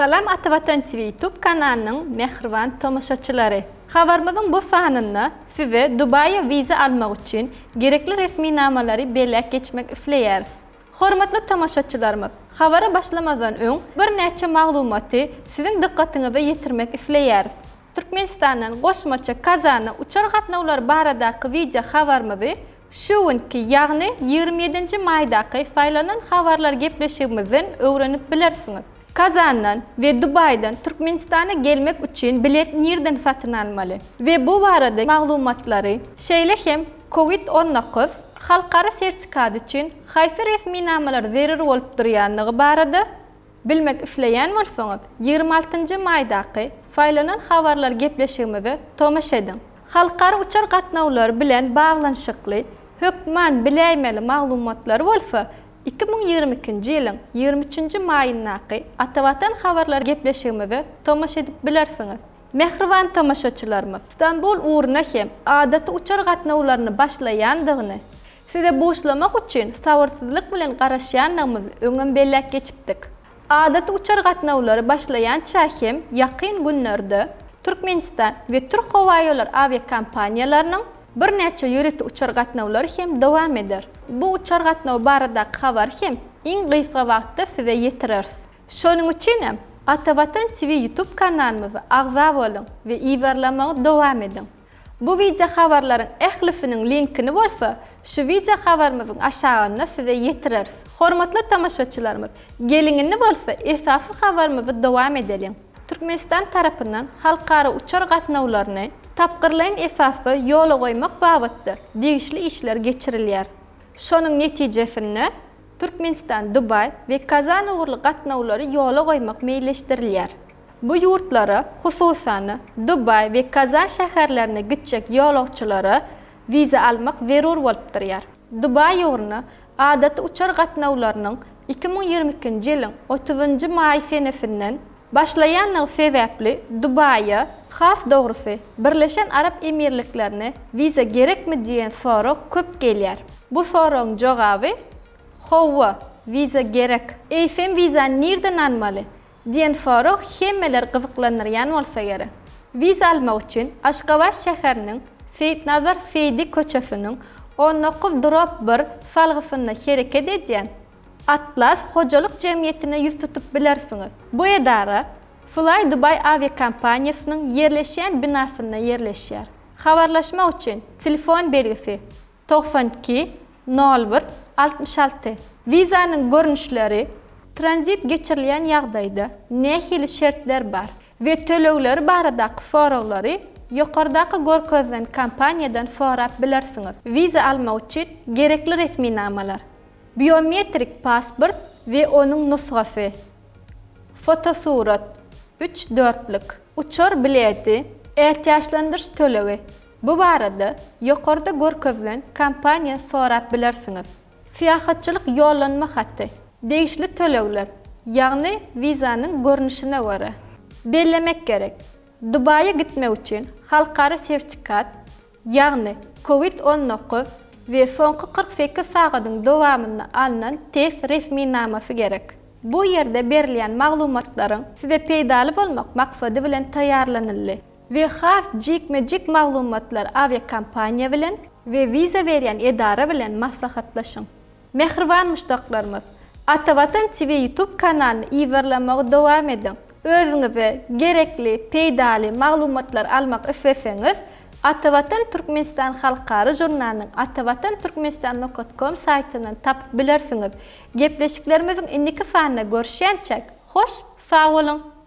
Salam Atabatan TV YouTube kanalının mehriban tomoşaçıları. Habarmazın bu fanında size Dubai'ye vize almak için gerekli resmi namaları belirleyip geçmek üfleyer. Hormatly tomoşaçılarımız, habara başlamadan ön bir neçe maglumatı sizin dikkatinize yetirmek üfleyer. Türkmenistan'dan Qoşmaça Kazan'a uçar gatnawlar baradaki video habarmazı şu günkü yani 27. maydaki faylanan habarlar gepleşigimizden öğrenip bilersiniz. Kazan'dan ve Dubai'den Türkmenistan'a gelmek için bilet nereden satın almalı? Ve bu barada maglumatları şeýle hem COVID-19 halkara sertifikat için hayfi resmi namalar verir bolup durýanlygy barada bilmek üfleyen bolsaňyz 26 maýdaky faýlanan habarlar gepleşigimizi tomaş edin. Halkara uçar gatnawlar bilen baglanyşykly hökman bileýmeli maglumatlar bolsa 2022 ýylyň 23 maýyndaky Atawatan habarlar gepleşigimizi tomaş edip bilersiňiz. Mehriban tamaşaçylarymyz, İstanbul uğruna hem adaty uçar gatnawlaryny başlaýandygyny size boşlamak üçin sawarsızlyk bilen garaşýandygymy öňem bellek geçipdik. Adaty uçar gatnawlary başlaýança hem ýakyn günlerde Türkmenistan we Türk Hava Ýollar aviakompaniýalarynyň bir necha yo'rit uchar qatnovlar ham davom edir. Bu uchar qatnov barida xabar ham eng qiyqa vaqtda sizga yetirar shuning uchun ham atavatan tv youtube kanalimizga ag'za bo'ling va ivarlamaga davom eding bu video xabarlarning ehlifining linkini bo'lsa shu video xabarimizning ashag'ini sizga yetirar hurmatli tomoshachilarimiz gelingini bo'lsa esafi xabarimizni davom edelim. Turkmaniston tarafidan xalqaro uchar qatnovlarni Tapqirlan esasda yo'la qo'ymoq babatda tegishli ishlar geçirilyar. Şoning netijesinde Turkmenistan, Dubay ve Kazan uğurlu qatnovlari yo'la qo'ymoq meyleştirilyar. Bu yurtlara xususan Dubay ve Kazan shaharlarini gitchak yo'lovchilari viza almoq verur bo'lib turyar. Dubay yo'rni adati uchar qatnovlarining 2022-yilning 30-may senesinden başlayanlığı sebepli Dubai'ye has dogrusy Birleşen Arap Emirliklerine viza gerekmi diýen sorag köp gelýär. Bu soragyň jogaby Howwa viza gerek. Eýsem viza nerden almaly? diýen sorag hemmeler gyzyklanyrýan bolsa gerek. Viza almak üçin Aşgabat şäheriniň Seýitnazar Feydi köçesiniň 19 drop 1 salgysyna hereket edýän Atlas hojalyk jemgyýetine ýüz tutup bilersiňiz. Bu edara Fly Dubai aviakompaniýasynyň ýerleşýän binasyna ýerleşýär. Habarlaşmak üçin telefon belgisi 92 01 66. Vizanyň görnüşleri tranzit geçirilýän ýagdaýda nähili şertler bar we tölegleri baradaky soraglary ýokardaky görkezlen kompaniýadan sorap bilersiňiz. Viza almak üçin gerekli resmi namalar, biometrik pasport we onuň nusgasy, fotosurat 3 dörtlük, uçar bileti, ehtiyaçlandyryş tölegi. Bu barada ýokarda görkezlen kompaniýa sorap bilersiňiz. Fiýahatçylyk ýollanma haty, degişli tölegler, ýagny vizanyň görnüşine görä. Bellemek gerek. Dubai'ye gitmek üçin halkara sertifikat, ýagny COVID-19 we soňky 48 sagatyň dowamyny alynan test resmi namasy gerek. Bu ýerde berilýän maglumatlaryň size peýdaly bolmak maksady bilen taýýarlanyldy. We has jikme-jik maglumatlar aviakompaniýa bilen we viza berýän edara bilen maslahatlaşyň. Mehriban muşdaklarymyz, Atavatan TV YouTube kanalyny iýerlemagy dowam edin. Özüňize gerekli peýdaly maglumatlar almak isleseňiz, Atavatan Türkmenistan halkary jurnalynyň atavatanturkmenistan.com saýtynyň tapyp bilersiňiz. Gepleşiklerimiziň indiki fanyna görüşýänçek, hoş, sag bolun.